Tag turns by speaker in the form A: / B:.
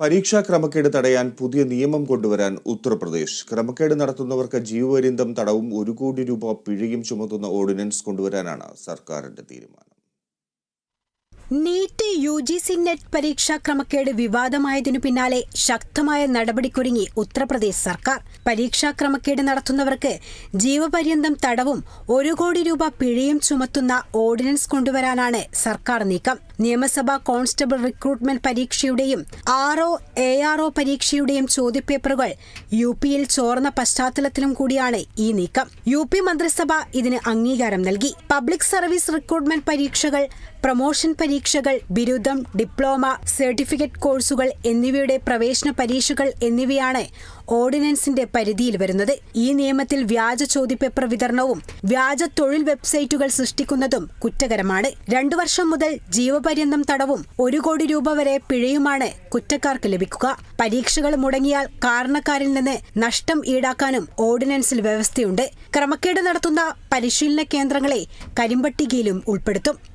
A: പരീക്ഷാ ക്രമക്കേട് തടയാൻ പുതിയ നിയമം കൊണ്ടുവരാൻ ഉത്തർപ്രദേശ്. ക്രമക്കേട് നടത്തുന്നവർക്ക് ജീവപര്യന്തം തടവും ഒരു കോടി രൂപ പിഴയും ചുമത്തുന്ന ഓർഡിനൻസ് കൊണ്ടുവരാനാണ് സർക്കാരിന്റെ തീരുമാനം.
B: NEET U G C NET പരീക്ഷാ ക്രമക്കേട് വിവാദമായതിനു പിന്നാലെ ശക്തമായ നടപടിക്കൊരുങ്ങി ഉത്തർപ്രദേശ് സർക്കാർ. പരീക്ഷാ ക്രമക്കേട് നടത്തുന്നവർക്ക് ജീവപര്യന്തം തടവും ഒരു കോടി രൂപ പിഴയും ചുമത്തുന്ന ഓർഡിനൻസ് കൊണ്ടുവരാനാണ് സർക്കാർ നീക്കം. നിയമസഭാ constable recruitment പരീക്ഷയുടെയും R O A R O പരീക്ഷയുടെയും ചോദ്യപേപ്പറുകൾ യു പിയിൽ ചോർന്ന പശ്ചാത്തലത്തിലും കൂടിയാണ് ഈ നീക്കം. യു പി മന്ത്രിസഭ ഇതിന് അംഗീകാരം നൽകി. പബ്ലിക് സർവീസ് റിക്രൂട്ട്മെന്റ് പരീക്ഷകൾ പ്രൊമോഷൻ പരീക്ഷകൾ ബിരുദം ഡിപ്ലോമ സർട്ടിഫിക്കറ്റ് കോഴ്സുകൾ എന്നിവയുടെ പ്രവേശന പരീക്ഷകൾ എന്നിവയാണ് ഓർഡിനൻസിന്റെ പരിധിയിൽ വരുന്നത്. ഈ നിയമത്തിൽ വ്യാജ ചോദ്യപേപ്പർ വിതരണവും വ്യാജ തൊഴിൽ വെബ്സൈറ്റുകൾ സൃഷ്ടിക്കുന്നതും കുറ്റകരമാണ്. രണ്ടു വർഷം മുതൽ ജീവപര്യന്തം തടവും ഒരു കോടി രൂപ വരെ പിഴയുമാണ് കുറ്റക്കാർക്ക് ലഭിക്കുക. പരീക്ഷകൾ മുടങ്ങിയാൽ കാരണക്കാരിൽ നിന്ന് നഷ്ടം ഈടാക്കാനും ഓർഡിനൻസിൽ വ്യവസ്ഥയുണ്ട്. ക്രമക്കേട് നടത്തുന്ന പരിശീലന കേന്ദ്രങ്ങളെ കരിമ്പട്ടികയിലും ഉൾപ്പെടുത്തും.